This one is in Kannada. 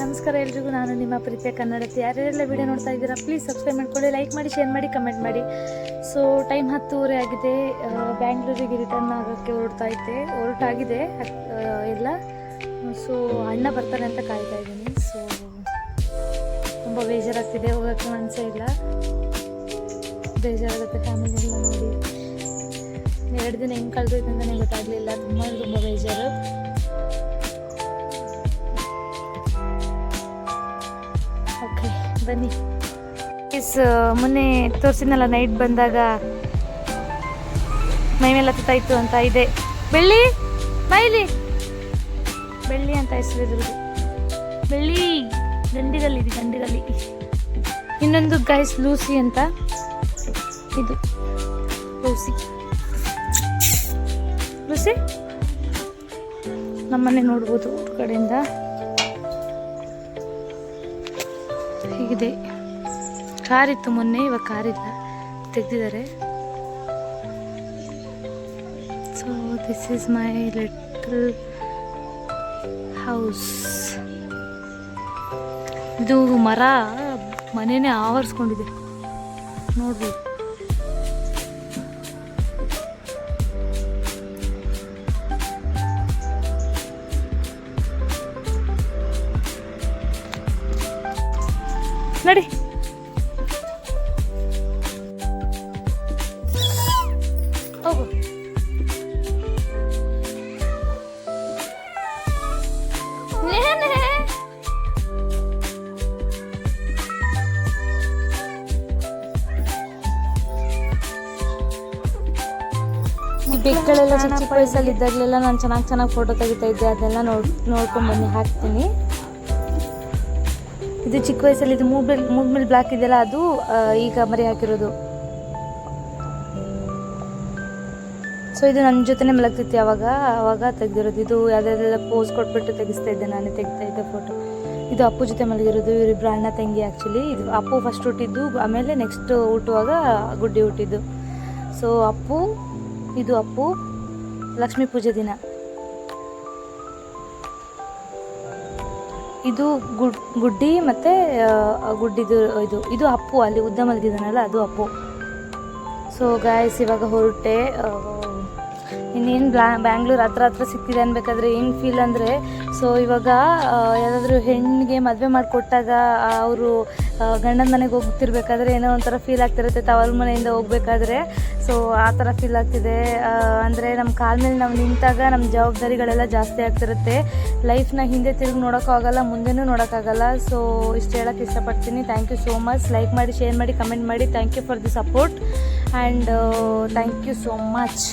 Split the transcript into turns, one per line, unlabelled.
ನಮಸ್ಕಾರ ಎಲ್ರಿಗೂ, ನಾನು ನಿಮ್ಮ ಪ್ರೀತಿಯ ಕನ್ನಡತಿ. ಯಾರ್ಯಾರೆಲ್ಲ ವಿಡಿಯೋ ನೋಡ್ತಾ ಇದ್ದೀರಾ ಪ್ಲೀಸ್ ಸಬ್ಸ್ಕ್ರೈಬ್ ಮಾಡ್ಕೊಳ್ಳಿ ಲೈಕ್ ಮಾಡಿ ಶೇರ್ ಮಾಡಿ ಕಮೆಂಟ್ ಮಾಡಿ. ಸೊ ಟೈಮ್ ಹತ್ತುವರೆ ಆಗಿದೆ. ಬ್ಯಾಂಗ್ಳೂರಿಗೆ ರಿಟರ್ನ್ ಆಗೋಕ್ಕೆ ಹೊರಡ್ತಾ ಇದ್ದೆ. ಹೊರಟಾಗಿದೆ ಎಲ್ಲ. ಸೊ ಅಣ್ಣ ಬರ್ತಾರೆ ಅಂತ ಕಾಯ್ತಾ ಇದ್ದೀನಿ. ಸೊ ತುಂಬ ಬೇಜಾರಾಗ್ತಿದೆ, ಹೋಗೋಕ್ಕೆ ಮನಸ್ಸೇ ಇಲ್ಲ. ಬೇಜಾರಾಗುತ್ತೆ ಫ್ಯಾಮಿಲಿ ನೋಡಿ. ಎರಡು ದಿನ ಹೆಂಗೆ ಕಳೆದು ಅಂತಲೇ ಗೊತ್ತಾಗಲಿಲ್ಲ. ತುಂಬ ತುಂಬ ಬೇಜಾರು. ಓಕೆ ಬನ್ನಿ. ಎಸ್ ಮೊನ್ನೆ ತೋರಿಸಿದ್ನಲ್ಲ ನೈಟ್ ಬಂದಾಗ ಮೈ ಮೇಲೆ ಅಂತ ಇದೆ. ಬೆಳ್ಳಿ ಬೈಲಿ ಬೆಳ್ಳಿ ಅಂತ ಹೆಸರು ಇದ್ರದ್ದು ಬೆಳ್ಳಿ, ಗಂಡಿಗಲ್ಲಿ ಇದೆ, ಗಂಡಿಗಲ್ಲಿ. ಇನ್ನೊಂದು ಗೈಸ್ ಲೂಸಿ ಅಂತ ಇದು. ಲೂಸಿ. ಲೂಸಿ? ನಮ್ಮನೆ ನೋಡ್ಬೋದು ಕಡೆಯಿಂದ. ಹೀಗಿದೆ. ಕಾರ್ ಇತ್ತು ಮೊನ್ನೆ, ಇವಾಗ ಕಾರ್ ಇಲ್ಲ ತೆಗ್ದಿದ್ದಾರೆ. So this is my little house ಇದು ಮರ ಮನೆನೇ ಆವರಿಸ್ಕೊಂಡಿದೆ. ನೋಡ್ಬೋದು. ನಡಿ. ಬೆಕ್ಕಳೆಲ್ಲ ಚಿಕ್ಕ ಚಿಕ್ಕ ವಯಸ್ಸಲ್ಲಿ ಇದ್ದಾಗಲೆಲ್ಲ ನಾನು ಚೆನ್ನಾಗಿ ಚೆನ್ನಾಗಿ ಫೋಟೋ ತೆಗಿತಾ ಇದ್ದೆ, ಅದೆಲ್ಲ ನೋಡ್ ನೋಡ್ಕೊಂಡು ಬನ್ನಿ, ಹಾಕ್ತೀನಿ. ಇದು ಚಿಕ್ಕ ವಯಸ್ಸಲ್ಲಿ ಇದು ಮೂಗ್ಮೇಲ್ ಮೂಗ್ಮೇಲ್ ಬ್ಲಾಕ್ ಇದೆಯಲ್ಲ, ಅದು ಈಗ ಮರಿ ಹಾಕಿರೋದು. ಸೊ ಇದು ನನ್ನ ಜೊತೆನೇ ಮಲಗ್ತಿತ್ತು ಅವಾಗ ಅವಾಗ ತೆಗ್ದಿರೋದು. ಇದು ಯಾವುದಾದ್ರೆಲ್ಲ ಪೋಸ್ ಕೊಟ್ಬಿಟ್ಟು ತೆಗಿಸ್ತಾ ಇದ್ದೆ ನಾನು, ತೆಗಿತಾ ಇದ್ದೆ ಫೋಟೋ ಇದು ಅಪ್ಪು ಜೊತೆ ಮಲಗಿರೋದು ಇವರಿಬ್ಬರು ಅಣ್ಣ ತಂಗಿ ಆ್ಯಕ್ಚುಲಿ ಇದು ಅಪ್ಪು ಫಸ್ಟ್ ಹುಟ್ಟಿದ್ದು, ಆಮೇಲೆ ನೆಕ್ಸ್ಟ್ ಹುಟ್ಟುವಾಗ ಗುಡ್ಡಿ ಹುಟ್ಟಿದ್ದು. ಸೊ ಅಪ್ಪು, ಇದು ಅಪ್ಪು, ಲಕ್ಷ್ಮೀ ಪೂಜೆ ದಿನ. ಇದು ಗುಡ್, ಗುಡ್ಡಿ ಮತ್ತು ಗುಡ್ಡಿದು ಇದು ಇದು ಅಪ್ಪು, ಅಲ್ಲಿ ಉದ್ದ ಮಲಗಿದಾನಲ್ಲ ಅದು ಅಪ್ಪು. ಸೊ ಗಾಯಸ್ ಇವಾಗ ಹೊರಟೆ. ಇನ್ನೇನು ಬ್ಲಾ, ಬ್ಯಾಂಗ್ಳೂರ್ ಹತ್ರ ಹತ್ರ ಸಿಕ್ತಿದೆ ಅನ್ಬೇಕಾದ್ರೆ ಏನು ಫೀಲ್ ಅಂದರೆ ಸೊ ಇವಾಗ ಯಾವುದಾದ್ರೂ ಹೆಣ್ಣಿಗೆ ಮದುವೆ ಮಾಡಿಕೊಟ್ಟಾಗ ಅವರು ಗಂಡನ ಮನೆಗೆ ಹೋಗ್ತಿರ್ಬೇಕಾದ್ರೆ ಏನೋ ಒಂಥರ ಫೀಲ್ ಆಗ್ತಿರುತ್ತೆ. ತವರ ಮನೆಯಿಂದ ಹೋಗ್ಬೇಕಾದ್ರೆ ಸೊ ಆ ಥರ ಫೀಲ್ ಆಗ್ತಿದೆ. ಅಂದರೆ ನಮ್ಮ ಕಾಲ ಮೇಲೆ ನಾವು ನಿಂತಾಗ ನಮ್ಮ ಜವಾಬ್ದಾರಿಗಳೆಲ್ಲ ಜಾಸ್ತಿ ಆಗ್ತಿರುತ್ತೆ. ಲೈಫ್ನ ಹಿಂದೆ ತಿರುಗಿ ನೋಡೋಕ್ಕಾಗಲ್ಲ ಮುಂದೆನೂ ನೋಡೋಕ್ಕಾಗಲ್ಲ ಸೊ ಇಷ್ಟು ಹೇಳೋಕ್ಕೆ ಇಷ್ಟಪಡ್ತೀನಿ. Thank you so much like ಮಾಡಿ ಶೇರ್ ಮಾಡಿ ಕಮೆಂಟ್ ಮಾಡಿ. Thank you for the support and thank you so much